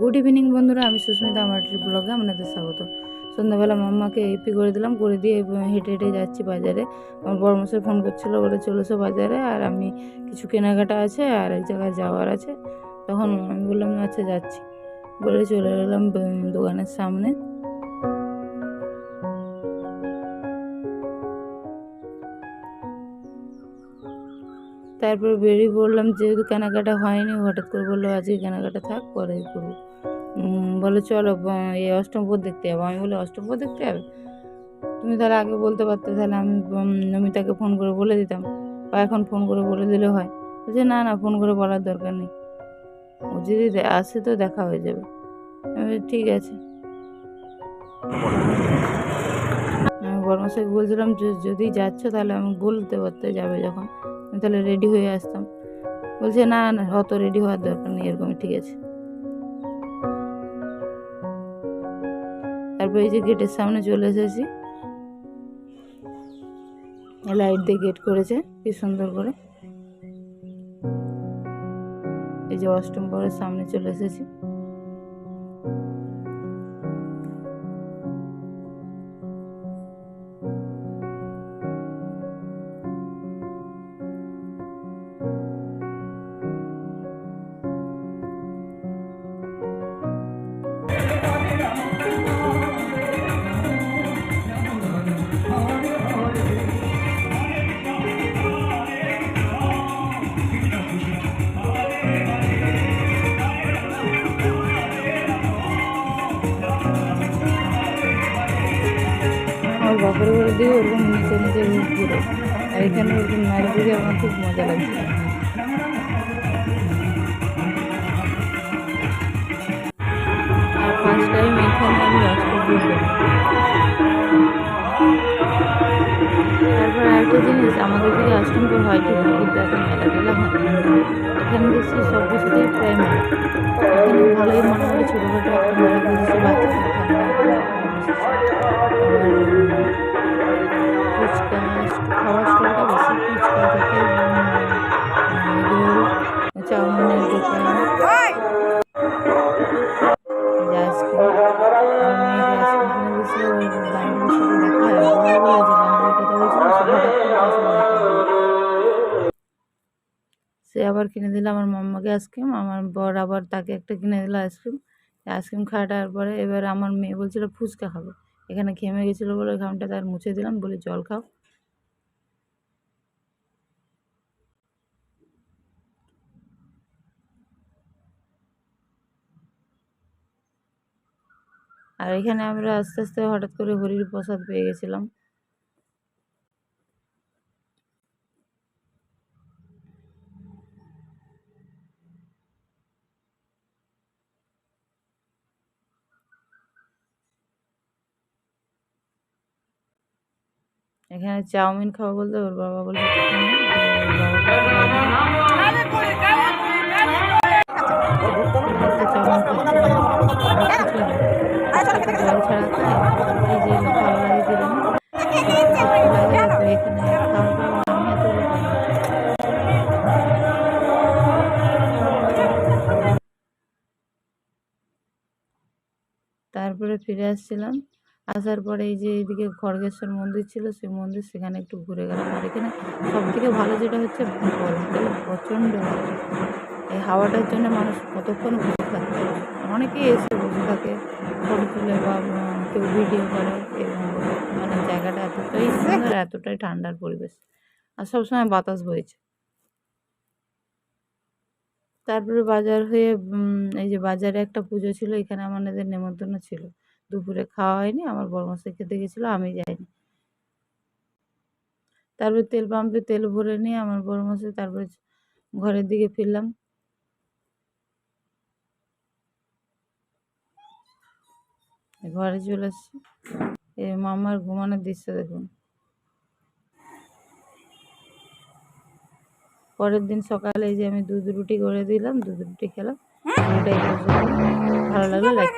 Good evening বন্ধুরা। আমি সুস্মিতা, আমার ব্লগে আপনাদের স্বাগত। সন্ধ্যাবেলা মাম্মাকে এপি করে দিলাম, করে দিয়ে হেঁটে হেঁটে যাচ্ছি বাজারে। আমার বড় ফোন করছিল, বলে চলেছো বাজারে, আর আমি কিছু কেনাকাটা আছে আর এক জায়গায় যাওয়ার আছে। তখন আমি বললাম আচ্ছা যাচ্ছি। বলে চলে গেলাম দোকানের সামনে। তারপর বেরিয়ে পড়লাম, যেহেতু কেনাকাটা হয়নি, হঠাৎ করে বলল, আজকে কেনাকাটা থাক, পরে করব। বলে চলো এই অষ্টমপদ দেখতে যাব। আমি বলি অষ্টমপদ দেখতে যাবে? তুমি তাহলে আগে বলতে পারতে, তাহলে আমি নমিতাকে ফোন করে বলে দিতাম, বা এখন ফোন করে বলে দিলে হয়। বলছে, না না, ফোন করে বলার দরকার নেই। ও যদি আসে তো দেখা হয়ে যাবে। ঠিক আছে। আমি বর্মশাইকে বলছিলাম যদি যাচ্ছ তাহলে আমি বলতে পারতে যাবে যখন। আমি তাহলে রেডি হয়ে আসতাম। বলছে, না না, অত রেডি হওয়ার দরকার নেই, এরকমই ঠিক আছে। তারপর এই যে গেটের সামনে চলে এসেছি। লাইট দিয়ে গেট করেছে, কি সুন্দর করে। এই যে অষ্টম পরের সামনে চলে এসেছি। আমার বাপের বাড়ি দিয়ে ওরকম নিচে নিচে ঘুরে। আর এখানে ওরকম নাড়ি দিকে আমার খুব মজা লাগছে। আর ফার্স্ট টাইম এখানে আমি অষ্টম তারপর আরেকটা জিনিস, আমাদের দিকে অষ্টমপুর হয়, ঠিক কিন্তু এত মেলা টেলা হয়। এখানে দেখছি সব কিছুতেই প্রায় মেলা। এখানে ভালোই মোটামুটি ছোটোখাটো একটা মেলা বসেছে বাচ্চাদের। স্টলটা বেশি ফুচকা থেকে চাউমিনের দোকান। সে আবার কিনে দিল আমার মাম্মাকে আইসক্রিম। আমার বর আবার তাকে একটা কিনে দিল আইসক্রিম। আইসক্রিম খাওয়াটার পরে এবার আমার মেয়ে বলছিল ফুচকা খাবে। এখানে ঘেমে গেছিল বলে ঘামটা তার মুছে দিলাম বলে জল খাও। আর এখানে আমরা আস্তে আস্তে হঠাৎ করে হরির প্রসাদ পেয়ে গেছিলাম এখানে চাউমিন খাব বলতে ওর বাবা? ওর বাবাকে জল ছাড়া এই যে এখানে। তারপরে ফিরে আসছিলাম। আসার পরে এই যে এইদিকে খড়গেশ্বর মন্দির ছিল, সেই মন্দির সেখানে একটু ঘুরে গেলাম। আর এখানে সব থেকে ভালো যেটা হচ্ছে গরমকালে প্রচণ্ড এই হাওয়াটার জন্য মানুষ কতক্ষণ অনেকেই এসে বসে থাকে ফটো তুলে বা কেউ ভিডিও করে মানে জায়গাটা এতটাই সুন্দর এতটাই ঠান্ডার পরিবেশ। আর সবসময় বাতাস বইছে। তারপরে বাজার হয়ে এই যে বাজারে একটা পুজো ছিল এখানে আমাদের নেমন্তন্ন ছিল। দুপুরে খাওয়া হয়নি আমার বড়মশাই খেতে গেছিল আমি যাইনি। তারপরে তেল পাম্পে তেল ভরে নিয়ে আমার বড়মশাই তারপরে ঘরের দিকে ফিরলাম। ঘরে চলে আসছি। এই মামার ঘুমানোর দৃশ্য দেখুন। পরের দিন সকালে এই যে আমি দুধ রুটি করে দিলাম দুধ রুটি খেলাম। ভিডিওটা ভালো লাগল লাইক